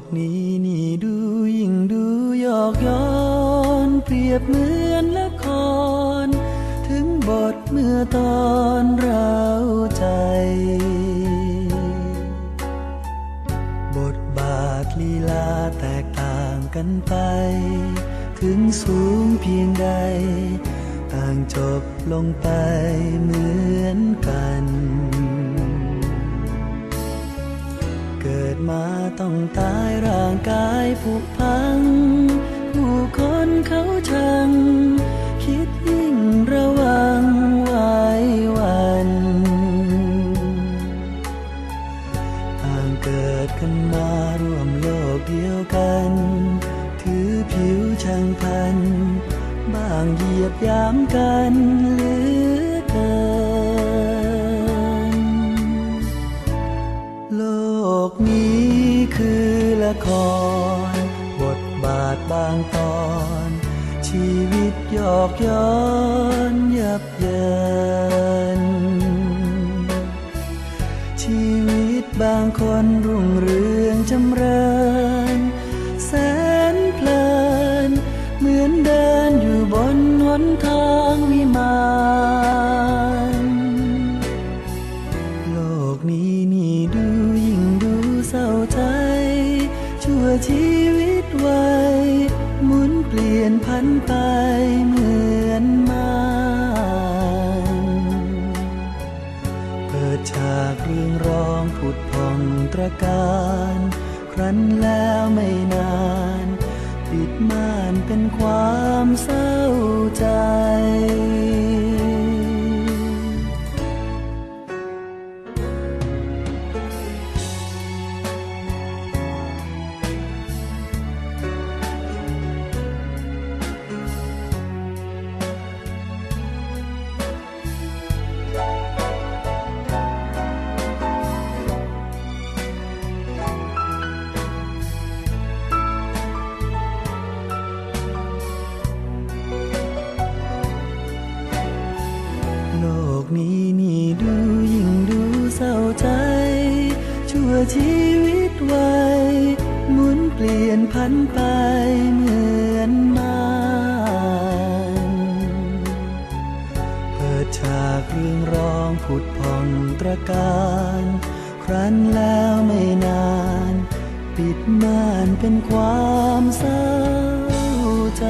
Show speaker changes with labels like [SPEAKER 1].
[SPEAKER 1] กนี้นี่ดูยิ่งดูยอกย้อนเปรียบเหมือนละคร ถึงบทเมื่อตอนเราใจ บทบาทลีลาแตกต่างกันไป ถึงสูงเพียงใด ต่างจบลงไปเหมือน ร่างกายผุพัง ผู้คนเขาชัง คิดยิ่งระวังไว้วัน ต่างเกิดกันมาร่วมโลกเดียวกัน ถือผิวช่างพัน บางเหยียบยามกันเหลือเกิน คร บทบาทบางตอน ชีวิตหยอกย้อนยับเยิน ชีวิตบางคนรุ่งเรืองจำเริญ ชีวิตไว้หมุนเปลี่ยนพันไปเหมือนมานเปิดฉากเรื่องร้องผุดพองตระการ ครั้นแล้วไม่นาน ปิดม่านเป็นความเศร้าใจ ชั่วชีวิตไว้หมุนเปลี่ยนพันไปเหมือนมานเปิดฉากเรื่องร้องผุดพองตระการ ครั้นแล้วไม่นาน ปิดม่านเป็นความเศร้าใจ